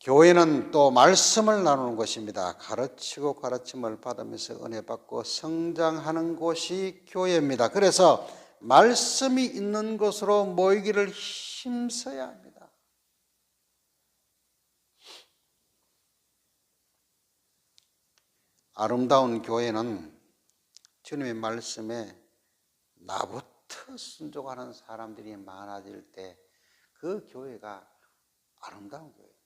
교회는 또 말씀을 나누는 곳입니다. 가르치고 가르침을 받으면서 은혜 받고 성장하는 곳이 교회입니다. 그래서 말씀이 있는 곳으로 모이기를 힘써야 합니다. 아름다운 교회는 주님의 말씀에 나부터 순종하는 사람들이 많아질 때 그 교회가 아름다운 교회입니다.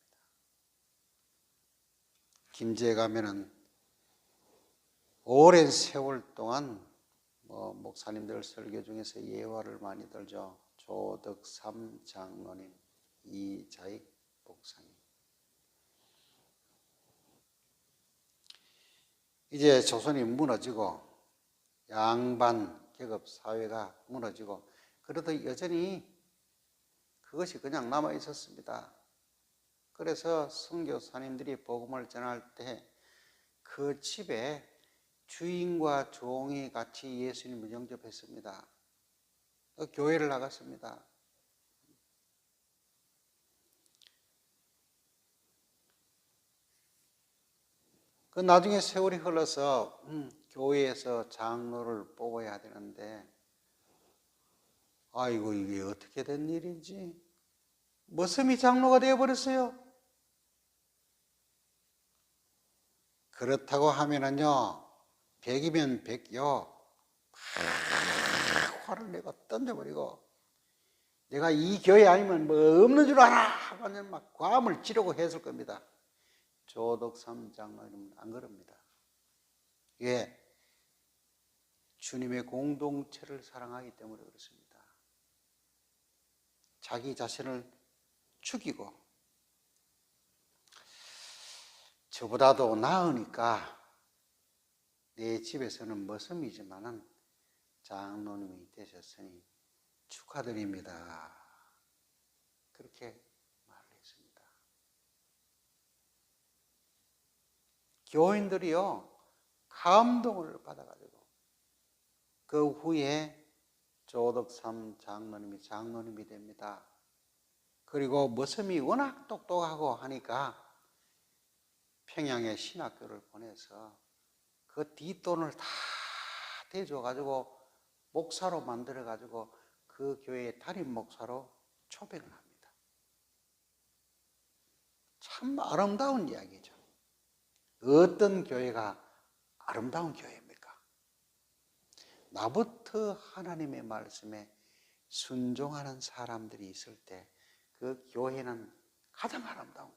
김제에 가면은 오랜 세월 동안 뭐 목사님들 설교 중에서 예화를 많이 들죠. 조덕삼 장로님, 이자익 목사님. 이제 조선이 무너지고 양반 계급 사회가 무너지고 그래도 여전히 그것이 그냥 남아 있었습니다. 그래서 선교사님들이 복음을 전할 때 그 집에 주인과 종이 같이 예수님을 영접했습니다. 그 교회를 나갔습니다. 그 나중에 세월이 흘러서 음, 교회에서 장로를 뽑아야 되는데 아이고 이게 어떻게 된 일인지 머슴이 장로가 되어버렸어요. 그렇다고 하면은요 백이면 백요 막 화를 내고 던져버리고 내가 이 교회 아니면 뭐 없는 줄 알아 하고 막 과음을 지르고 했을 겁니다. 조덕삼 장로님은 안 그럽니다. 예, 주님의 공동체를 사랑하기 때문에 그렇습니다. 자기 자신을 죽이고 저보다도 나으니까 내 집에서는 머슴이지만은 장로님이 되셨으니 축하드립니다. 그렇게 말을 했습니다. 교인들이요 감동을 받아가지고 그 후에 조덕삼 장로님이 장로님이 됩니다. 그리고 머슴이 워낙 똑똑하고 하니까 평양에 신학교를 보내서 그 뒷돈을 다 대줘가지고 목사로 만들어가지고 그 교회의 담임 목사로 초빙을 합니다. 참 아름다운 이야기죠. 어떤 교회가 아름다운 교회입니까? 나부터 하나님의 말씀에 순종하는 사람들이 있을 때 그 교회는 가장 아름다운